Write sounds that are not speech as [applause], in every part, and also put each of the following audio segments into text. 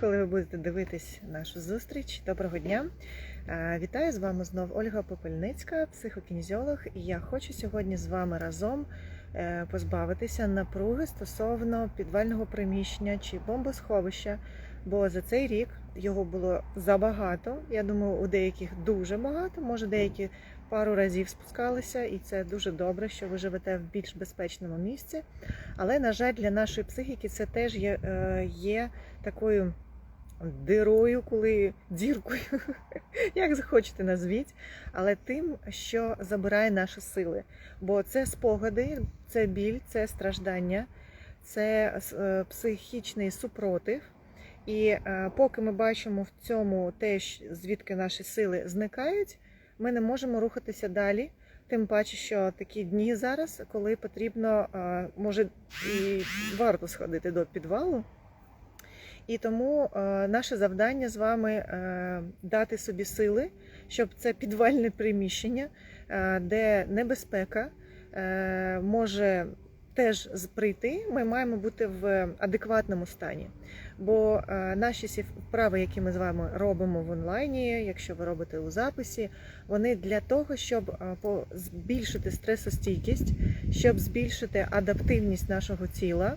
Коли ви будете дивитись нашу зустріч, доброго дня! Вітаю з вами знов Ольга Попельницька, психокінезіолог, і я хочу сьогодні з вами разом е, позбавитися напруги стосовно підвального приміщення чи бомбосховища. Бо за цей рік його було забагато. Я думаю, у деяких дуже багато, може деякі пару разів спускалися, і це дуже добре, що ви живете в більш безпечному місці. Але, на жаль, для нашої психіки це теж є, е, є такою дирою, коли діркою, [laughs] як захочете назвіть, але тим, що забирає наші сили. Бо це спогади, це біль, це страждання, це е, психічний супротив. І е, поки ми бачимо в цьому те, звідки наші сили зникають, ми не можемо рухатися далі. Тим паче, що такі дні зараз, коли потрібно, е, може і варто сходити до підвалу. І тому е, наше завдання з вами е, дати собі сили, щоб це підвальне приміщення, е, де небезпека може теж прийти. Ми маємо бути в адекватному стані. Бо е, наші вправи, які ми з вами робимо в онлайні, якщо ви робите у записі, вони для того, щоб е, збільшити стресостійкість, щоб збільшити адаптивність нашого тіла.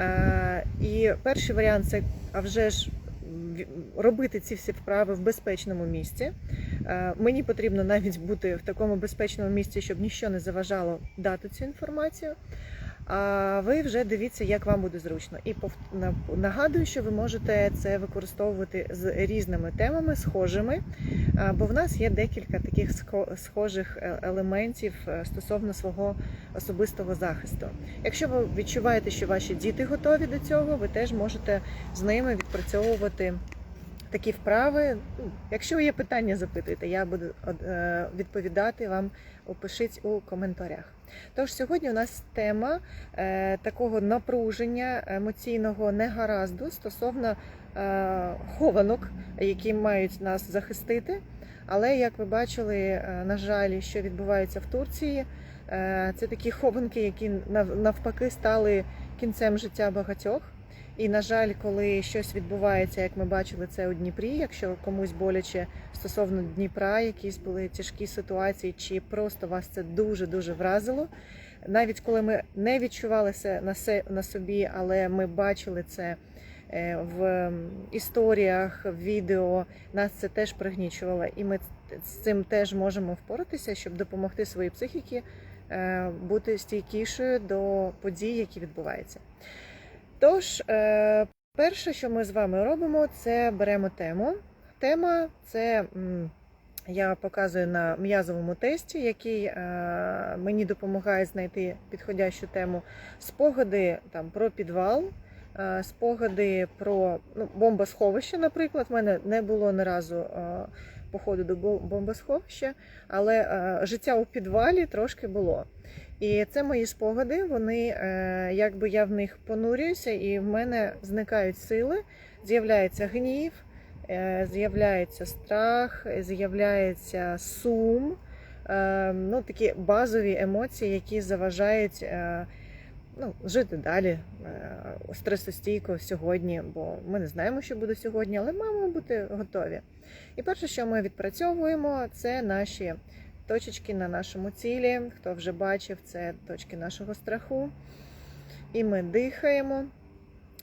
Е, І перший варіант це а вже ж робити ці всі вправи в безпечному місці. Е, Мені потрібно навіть бути в такому безпечному місці, щоб нічого не заважало дати цю інформацію. А ви вже дивіться, як вам буде зручно. І нагадую, що ви можете це використовувати з різними темами, схожими, бо в нас є декілька таких схо- схожих е, елементів е, стосовно свого особистого захисту. Якщо ви відчуваєте, що ваші діти готові до цього, ви теж можете з ними відпрацьовувати. Такі вправи. Якщо є питання, запитуйте, я буду е, відповідати вам. Опишіть у коментарях. Тож сьогодні у нас тема е, такого напруження емоційного негаразду стосовно е, хованок, які мають нас захистити. Але як ви бачили, е, на жаль, що відбувається в Турції, це такі хованки, які нав- навпаки стали кінцем життя багатьох. І, на жаль, коли щось відбувається, як ми бачили це у Дніпрі, якщо комусь боляче стосовно Дніпра, якісь були тяжкі ситуації, чи просто вас це дуже дуже вразило. Навіть коли ми не відчували це на собі, але ми бачили це е, в історіях, в відео, нас це теж пригнічувало, і ми з цим теж можемо впоратися, щоб допомогти своїй психіці е, бути стійкішою до подій, які відбуваються. Тож, е, перше, що ми з вами робимо, це беремо тему. Тема це я показую на м'язовому тесті, який е, мені допомагає знайти підходящу тему. Спогади там про підвал, е, спогади про ну, бомбосховище, наприклад. У мене не було ні разу походу до бомбосховища, але життя у підвалі трошки було. І це мої спогади. Вони е, якби я в них понурююся, і в мене зникають сили, з'являється гнів, е, з'являється страх, з'являється сум. е, Ну, такі базові емоції, які заважають ну, жити далі стресостійко сьогодні, бо ми не знаємо, що буде сьогодні, але маємо бути готові. І перше, що ми відпрацьовуємо, це наші точечки на нашому тілі. Хто вже бачив, це точки нашого страху. І ми дихаємо,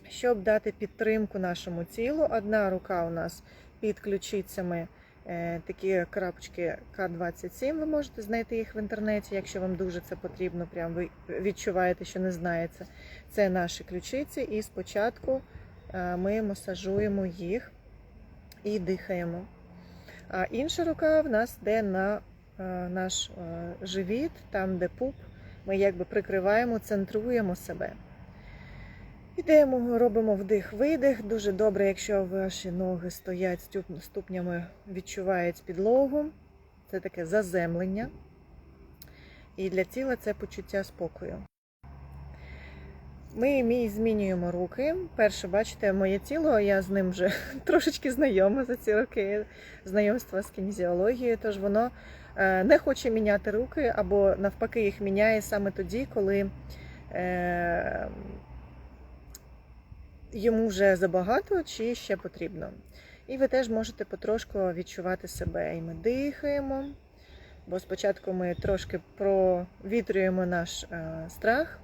щоб дати підтримку нашому тілу. Одна рука у нас під ключицями. е, Такі крапочки К27, ви можете знайти їх в інтернеті, якщо вам дуже це потрібно, прям ви відчуваєте, що не знаєте. Це наші ключиці, і спочатку е, ми масажуємо їх і дихаємо. А інша рука в нас йде на наш е, живіт, там, де пуп, ми якби прикриваємо, центруємо себе. Ідемо, робимо вдих-видих. Дуже добре, якщо ваші ноги стоять ступнями, відчувають підлогу. Це таке заземлення. І для тіла це почуття спокою. Ми мій змінюємо руки. Перше, бачите, моє тіло, я з ним вже [laughs] трошечки знайома за ці роки знайомства з кінезіологією, тож воно е, не хоче міняти руки, або навпаки їх міняє саме тоді, коли е, йому вже забагато чи ще потрібно. І ви теж можете потрошку відчувати себе. І ми дихаємо, бо спочатку ми трошки провітрюємо наш е, страх,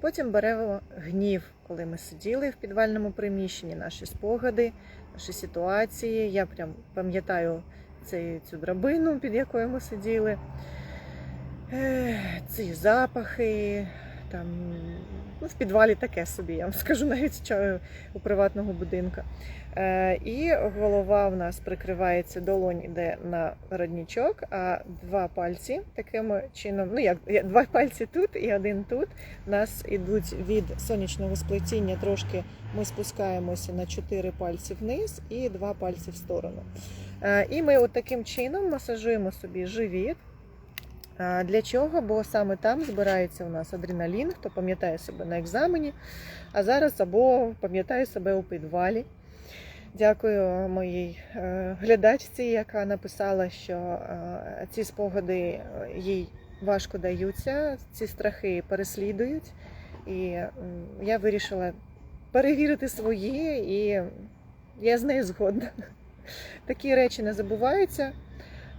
потім беремо гнів, коли ми сиділи в підвальному приміщенні, наші спогади, наші ситуації. Я прям пам'ятаю цей, цю драбину, під якою ми сиділи. Ці запахи, там, ну, в підвалі таке собі, я вам [laughs] скажу навіть у приватного будинку. Е, і голова в нас прикривається, долонь іде на роднічок, а два пальці таким чином, ну як два пальці тут і один тут. У нас ідуть від сонячного сплетіння, трошки ми спускаємося на чотири пальці вниз і два пальці в сторону. Е, І ми от таким чином масажуємо собі живіт. Для чого? Бо саме там збирається у нас адреналін, хто пам'ятає себе на екзамені, а зараз або пам'ятає себе у підвалі. Дякую моїй е, глядачці, яка написала, що е, ці спогади е, їй важко даються, ці страхи переслідують. І я вирішила перевірити свої, і я з нею згодна. Такі речі не забуваються.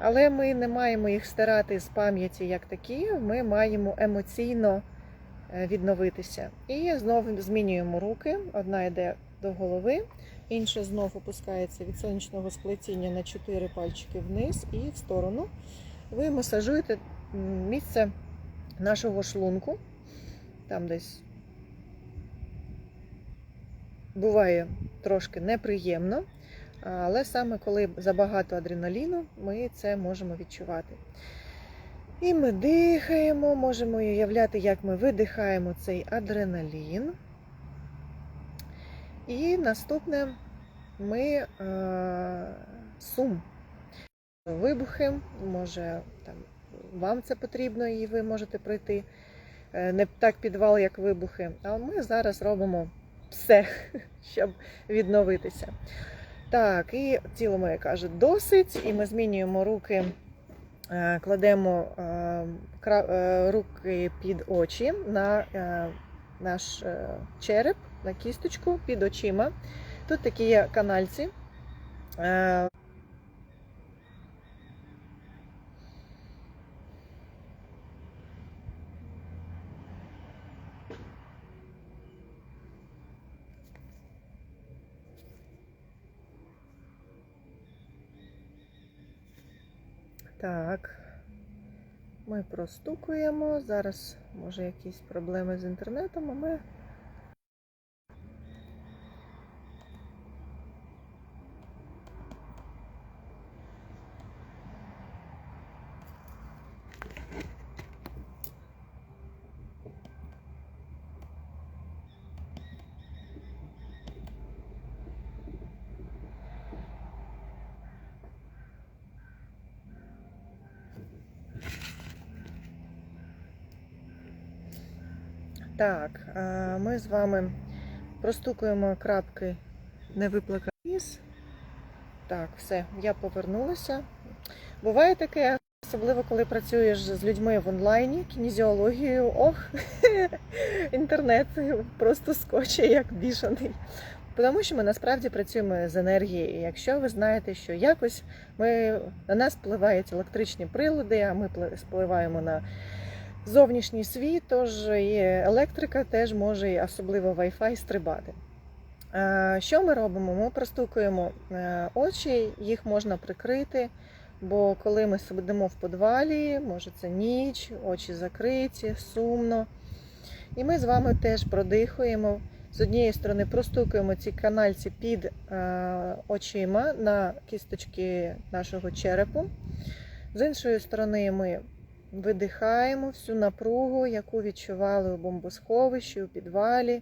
Але ми не маємо їх стирати з пам'яті як такі, ми маємо емоційно е, відновитися. І знову змінюємо руки. Одна йде до голови, інша знову опускається від сонячного сплетіння на 4 пальчики вниз і в сторону. Ви масажуєте місце нашого шлунку. Там десь буває трошки неприємно. Але саме коли забагато адреналіну, ми це можемо відчувати. І ми дихаємо, можемо уявляти, як ми видихаємо цей адреналін. І наступне ми е, сум. Вибухи, може там, вам це потрібно і ви можете пройти. Е, Не так підвал, як вибухи. А ми зараз робимо все, [laughs] щоб відновитися. Так, і тіло моє каже досить, і ми змінюємо руки, е, кладемо е, е, руки під очі на наш череп, на кісточку під очима. Тут такі є канальці. Так, ми простукуємо. Зараз може якісь проблеми з інтернетом, а ми. Так, ми з вами простукуємо крапки невиплаканий ніс. Так, все, я повернулася. Буває таке, особливо коли працюєш з людьми в онлайні, кінезіологією, ох, [laughs] інтернет просто скоче як бішаний. Тому що ми насправді працюємо з енергією. Якщо ви знаєте, що якось ми, на нас впливають електричні прилади, а ми пли- впливаємо на зовнішній світ, тож і електрика теж може, і особливо Wi-Fi, стрибати. Е, Що ми робимо? Ми простукуємо е, очі, їх можна прикрити, бо коли ми сидимо в підвалі, може це ніч, очі закриті, сумно. І ми з вами теж продихуємо. З однієї сторони простукуємо ці канальці під е, очима на кісточки нашого черепу. З іншої сторони, ми видихаємо всю напругу, яку відчували у бомбосховищі, у підвалі.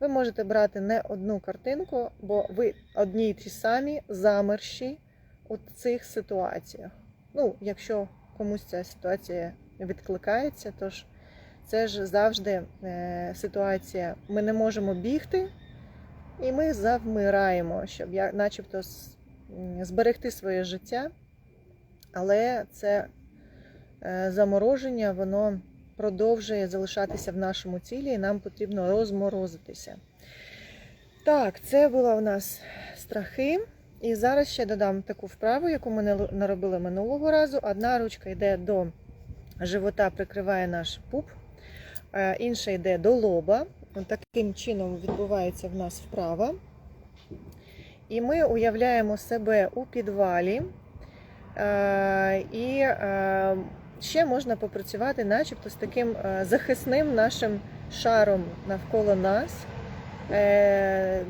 Ви можете брати не одну картинку, бо ви одні й ті самі замерші у цих ситуаціях. Ну, якщо комусь ця ситуація відкликається, то це ж завжди е, ситуація. Ми не можемо бігти, і ми завмираємо, щоб начебто зберегти своє життя. Але це замороження, воно продовжує залишатися в нашому тілі, і нам потрібно розморозитися. Так, це були у нас страхи. І зараз ще додам таку вправу, яку ми не- наробили минулого разу. Одна ручка йде до живота, прикриває наш пуп, е, інша йде до лоба. Таким чином відбувається в нас вправа. І ми уявляємо себе у підвалі. Е, І е, ще можна попрацювати, начебто, з таким е, захисним нашим шаром навколо нас. Е,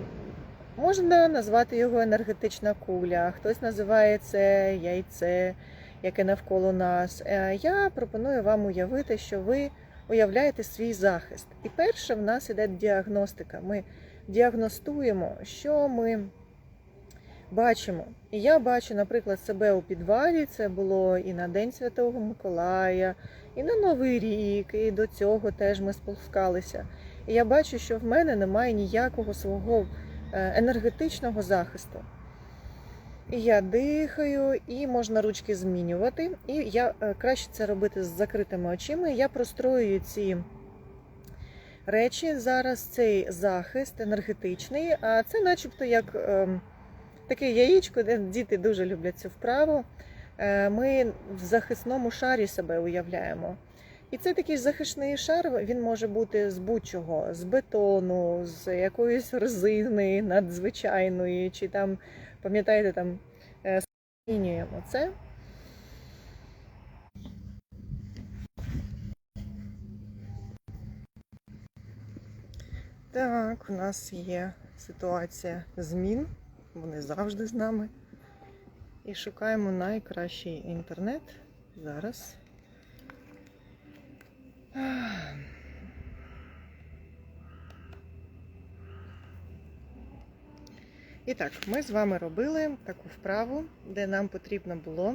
Можна назвати його енергетична куля, хтось називає це яйце, яке навколо нас. Е, Я пропоную вам уявити, що ви уявляєте свій захист. І перше в нас іде діагностика. Ми діагностуємо, що ми бачимо. І я бачу, наприклад, себе у підвалі. Це було і на День Святого Миколая, і на Новий рік, і до цього теж ми спускалися. І я бачу, що в мене немає ніякого свого е, енергетичного захисту. І я дихаю, і можна ручки змінювати. І я е, краще це робити з закритими очима. Я простроюю ці речі зараз, цей захист енергетичний, а це начебто як ем, таке яєчко, де діти дуже люблять цю вправу. Е, Ми в захисному шарі себе уявляємо. І це такий захисний шар, він може бути з будь-чого, з бетону, з якоїсь резини надзвичайної, чи там, пам'ятаєте, там е, змінюємо це. Так, у нас є ситуація змін, вони завжди з нами. І шукаємо найкращий інтернет зараз. І так, ми з вами робили таку вправу, де нам потрібно було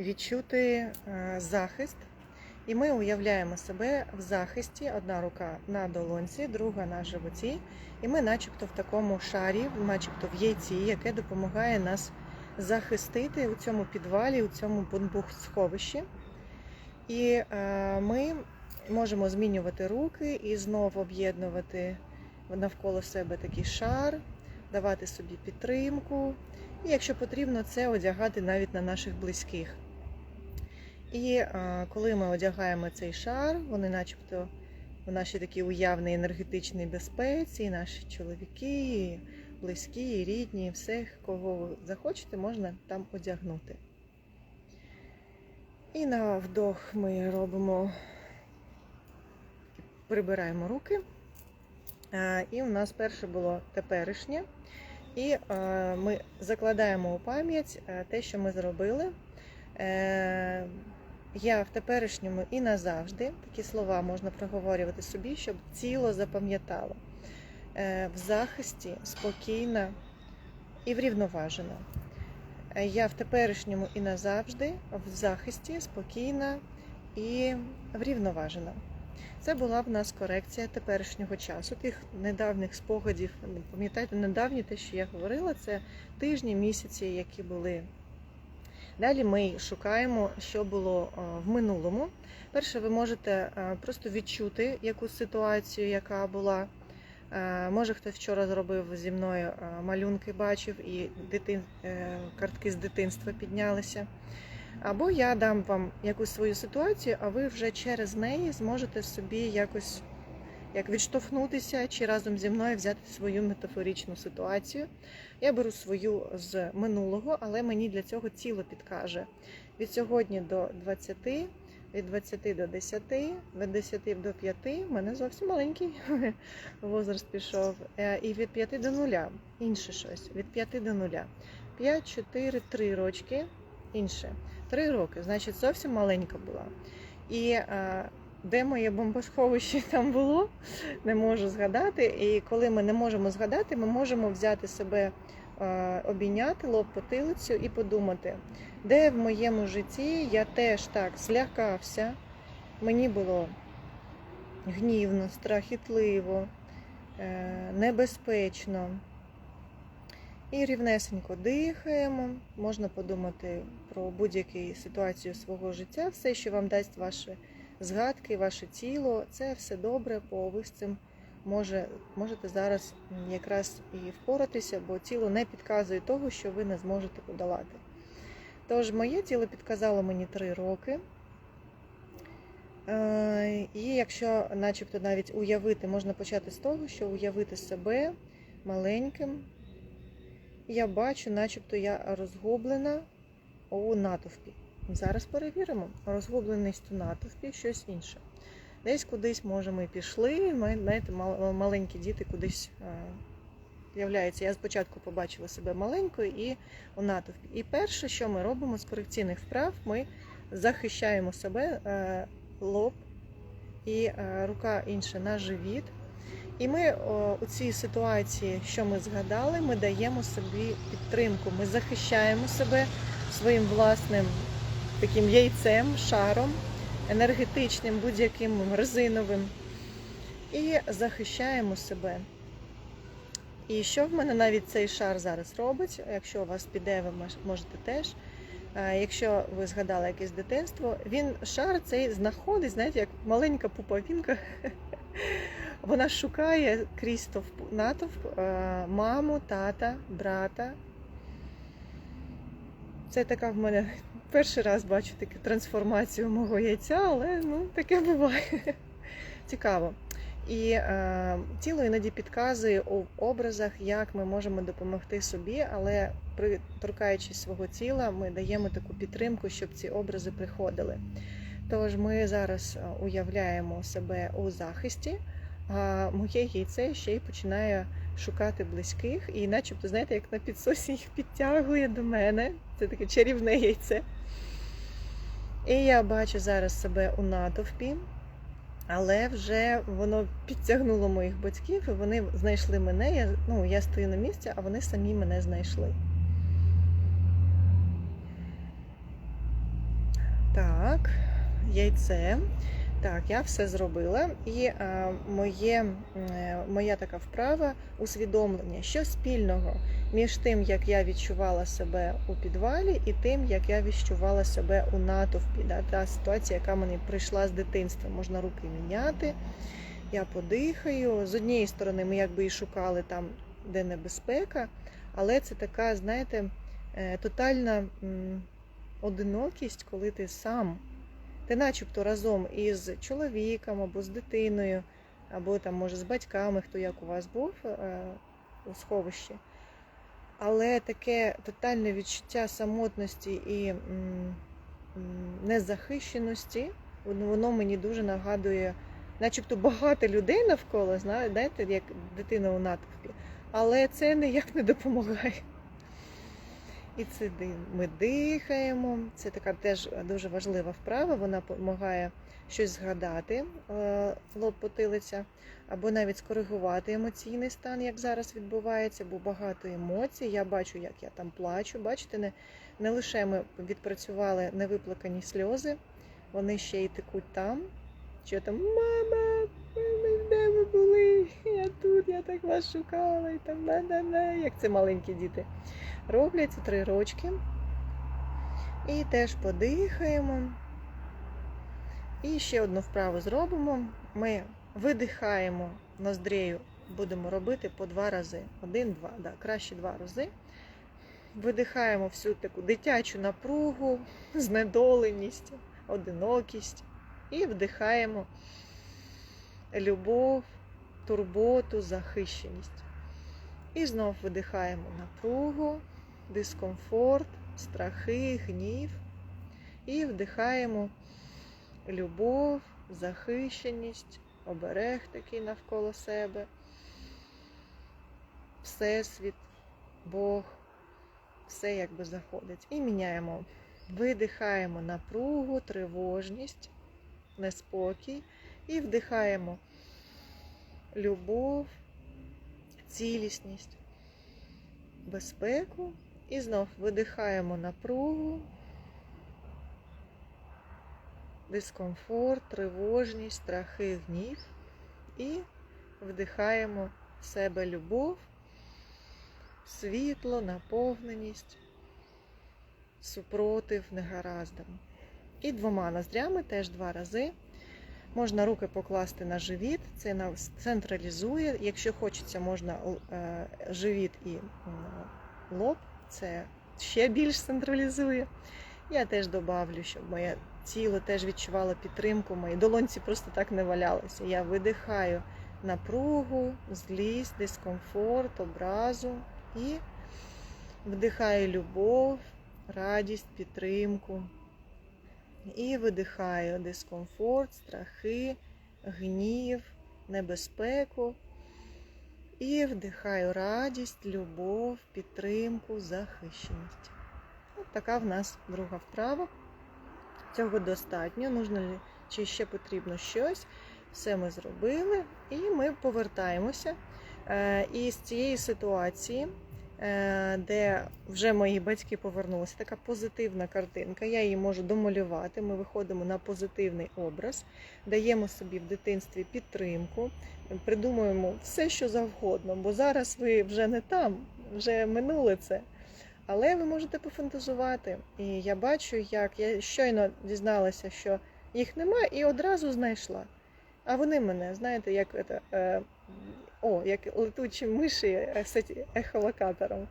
відчути е, захист. І ми уявляємо себе в захисті, одна рука на долонці, друга на животі. І ми, начебто, в такому шарі, начебто в яйці, яке допомагає нас захистити у цьому підвалі, у цьому бомбосховищі. І е, ми можемо змінювати руки і знову об'єднувати навколо себе такий шар, давати собі підтримку. І якщо потрібно, це одягати навіть на наших близьких. І е, коли ми одягаємо цей шар, вони начебто в нашій такій уявній енергетичній безпеці, і наші чоловіки, і близькі, і рідні, всіх, кого захочете, можна там одягнути. І на вдох ми робимо, прибираємо руки. Е, І у нас перше було теперішнє. І е, ми закладаємо у пам'ять те, що ми зробили. Я в теперішньому і назавжди. Такі слова можна проговорювати собі, щоб тіло запам'ятало. Е, В захисті спокійна і врівноважена. Е, Я в теперішньому і назавжди в захисті спокійна і врівноважена. Це була в нас корекція теперішнього часу, тих недавніх спогадів. Пам'ятаєте, недавні те, що я говорила, це тижні, місяці, які були. Далі ми шукаємо, що було е, в минулому. Перше, ви можете е, просто відчути якусь ситуацію, яка була. Е, Може, хтось вчора зробив зі мною малюнки, бачив, і дитин, картки з дитинства піднялися. Або я дам вам якусь свою ситуацію, а ви вже через неї зможете собі якось як відштовхнутися чи разом зі мною взяти свою метафоричну ситуацію. Я беру свою з минулого, але мені для цього тіло підкаже. Від сьогодні до 20, від 20 до 10, від 10 до 5, в мене зовсім маленький [laughs] возраст пішов. Е, І від 5 до 0, інше щось. Від 5 до 0. 5, 4, 3 рочки, інше. Три роки, значить, зовсім маленька була. І е, де моє бомбосховище [laughs] там було, не можу згадати. І коли ми не можемо згадати, ми можемо взяти себе, е, обійняти лоб потилицю і подумати, де в моєму житті я теж так злякався, мені було гнівно, страхітливо, е, небезпечно. І рівнесенько дихаємо. Можна подумати про будь-яку ситуацію свого життя. Все, що вам дасть ваші згадки, ваше тіло, це все добре, бо ви з цим може, можете зараз якраз і впоратися, бо тіло не підказує того, що ви не зможете подолати. Тож моє тіло підказало мені 3 роки. Е, І якщо начебто навіть уявити, можна почати з того, що уявити себе маленьким. Я бачу, начебто я розгублена у натовпі. Зараз перевіримо. Розгубленість у натовпі, щось інше. Десь кудись, може, ми пішли, ми, знаєте, мал- маленькі діти кудись е, являються. Я спочатку побачила себе маленькою і у натовпі. І перше, що ми робимо з корекційних вправ, ми захищаємо себе е, лоб і е, рука інша на живіт. І ми у цій ситуації, що ми згадали, ми даємо собі підтримку. Ми захищаємо себе своїм власним таким яйцем, шаром, енергетичним, будь-яким резиновим. І захищаємо себе. І що в мене навіть цей шар зараз робить? Якщо у вас піде, ви можете теж. Якщо ви згадали якесь дитинство, він шар цей знаходить, знаєте, як маленька пуповінка. [laughs] Вона шукає крізь товп- натовп е, маму, тата, брата. Це така в мене перший раз бачу таку трансформацію мого яйця, але ну, таке буває. [laughs] Цікаво. І е, тіло іноді підказує у образах, як ми можемо допомогти собі, але при торкаючись свого тіла, ми даємо таку підтримку, щоб ці образи приходили. Тож ми зараз е, уявляємо себе у захисті, а моє яйце ще й починає шукати близьких, і начебто, знаєте, як на підсосі їх підтягує до мене. Це таке чарівне яйце. І я бачу зараз себе у натовпі, але вже воно підтягнуло моїх батьків, і вони знайшли мене. Я, ну, я стою на місці, а вони самі мене знайшли. Так, яйце. Так, я все зробила. І е, моє, е, моя така вправа усвідомлення, що спільного між тим, як я відчувала себе у підвалі, і тим, як я відчувала себе у натовпі. Да? Та ситуація, яка мені прийшла з дитинства. Можна руки міняти. Я подихаю. З однієї сторони, ми якби і шукали там, де небезпека, але це така, знаєте, е, тотальна одинокість, коли ти сам. Ти начебто разом із чоловіком або з дитиною, або там, може, з батьками, хто як у вас був е, у сховищі. Але таке тотальне відчуття самотності і незахищеності, воно мені дуже нагадує, начебто багато людей навколо, знаєте, як дитина у натовпі, але це ніяк не допомагає. І це ми дихаємо. Це така теж дуже важлива вправа. Вона допомагає щось згадати, е, лоб потилиця, або навіть скоригувати емоційний стан, як зараз відбувається, бо багато емоцій. Я бачу, як я там плачу. Бачите, не, не лише ми відпрацювали невиплакані сльози, вони ще й текуть там. Що там, мама, ми де ви були? Тут, я так вас шукала, і там на-на-на, як це маленькі діти роблять це три рочки. І теж подихаємо. І ще одну вправу зробимо. Ми видихаємо ноздрію, будемо робити по два рази. Один-два, да, краще два рази. Видихаємо всю таку дитячу напругу, знедоленість, одинокість. І вдихаємо любов, турботу, захищеність. І знов видихаємо напругу, дискомфорт, страхи, гнів. І вдихаємо любов, захищеність, оберег такий навколо себе, Всесвіт, Бог, все якби заходить. І міняємо. Видихаємо напругу, тривожність, неспокій. І вдихаємо любов, цілісність, безпеку. І знов видихаємо напругу, дискомфорт, тривожність, страхи, гнів. І вдихаємо в себе любов, світло, наповненість, супротив негараздам. І двома ноздрями теж два рази Можна руки покласти на живіт, це нас централізує. Якщо хочеться, можна е, живіт і лоб, це ще більш централізує. Я теж добавлю, щоб моє тіло теж відчувало підтримку, мої долонці просто так не валялися. Я видихаю напругу, злість, дискомфорт, образу і вдихаю любов, радість, підтримку. І видихаю дискомфорт, страхи, гнів, небезпеку. І вдихаю радість, любов, підтримку, захищеність. От така в нас друга вправа. Цього достатньо. Нужно чи ще потрібно щось. Все ми зробили, і ми повертаємося. Е, І з цієї ситуації, де вже мої батьки повернулися, така позитивна картинка. Я її можу домалювати. Ми виходимо на позитивний образ, даємо собі в дитинстві підтримку, придумуємо все, що завгодно, бо зараз ви вже не там, вже минуле це. Але ви можете пофантазувати. І я бачу, як я щойно дізналася, що їх немає, і одразу знайшла. А вони мене, знаєте, як це, е, о, як летучі миші е, ехолокатором.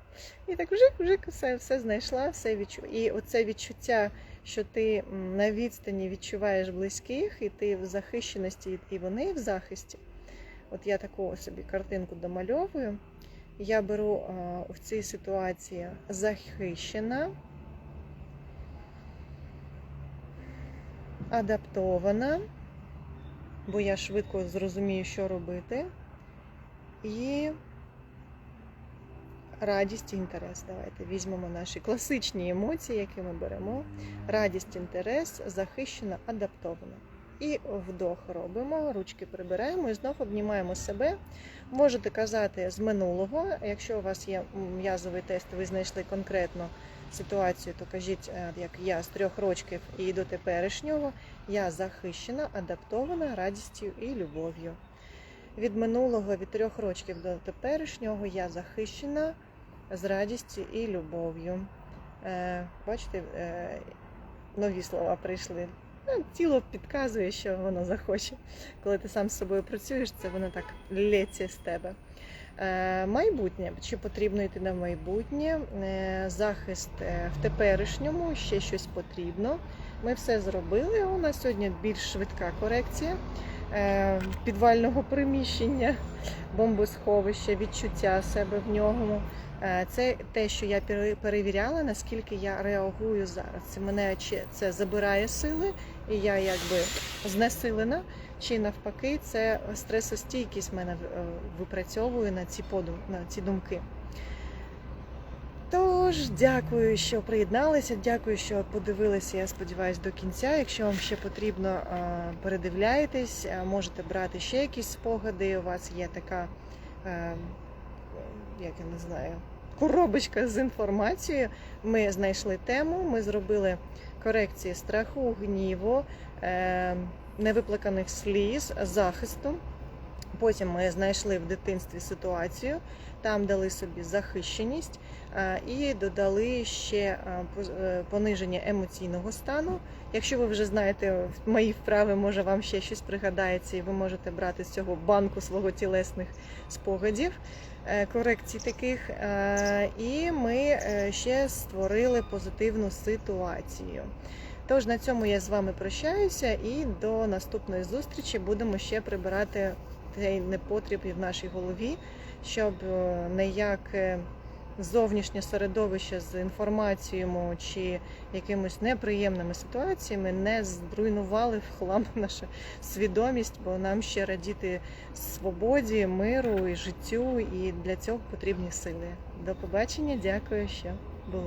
І так вжик-вжик, все, все знайшла, все відчу. І оце відчуття, що ти на відстані відчуваєш близьких, і ти в захищеності, і вони в захисті. От я таку собі картинку домальовую. Я беру в цій ситуації захищена, адаптована, бо я швидко зрозумію, що робити. І радість і інтерес. Давайте візьмемо наші класичні емоції, які ми беремо. Радість, інтерес, захищена, адаптована. І вдох робимо, ручки прибираємо і знов обнімаємо себе. Можете казати з минулого. Якщо у вас є м'язовий тест, ви знайшли конкретну ситуацію, то кажіть, е, як я з трьох років і до теперішнього. Я захищена, адаптована радістю і любов'ю. Від минулого, від трьох років до теперішнього я захищена з радістю і любов'ю. Е, Бачите, е, нові слова прийшли. Ну, Тіло підказує, що воно захоче. Коли ти сам з собою працюєш, це воно так лється з тебе. Е, Майбутнє, чи потрібно йти на майбутнє, захист в теперішньому, ще щось потрібно. Ми все зробили. У нас сьогодні більш швидка корекція підвального приміщення, бомбосховища, відчуття себе в ньому. Е, Це те, що я пере- перевіряла, наскільки я реагую зараз. Це мене чи це забирає сили, і я якби знесилена, чи навпаки, це стресостійкість мене е, випрацьовує на ці подум, на ці думки. Тож, дякую, що приєдналися. Дякую, що подивилися. Я сподіваюся, до кінця. Якщо вам ще потрібно, передивляйтесь, можете брати ще якісь спогади. У вас є така, як я не знаю, коробочка з інформацією. Ми знайшли тему, ми зробили корекції страху, гніву, е, невиплаканих сліз, захисту. Потім ми знайшли в дитинстві ситуацію, там дали собі захищеність е, і додали ще е, е, пониження емоційного стану. Якщо ви вже знаєте мої вправи, може вам ще щось пригадається, і ви можете брати з цього банку свого тілесних спогадів, корекцій таких. І ми ще створили позитивну ситуацію. Тож на цьому я з вами прощаюся і до наступної зустрічі будемо ще прибирати цей непотріб в нашій голові, щоб е, ніяке зовнішнє середовище з інформацією чи якимось неприємними ситуаціями не зруйнували в хлам [laughs] нашу свідомість, бо нам ще радіти свободі, миру і життю, і для цього потрібні сили. До побачення, дякую ще.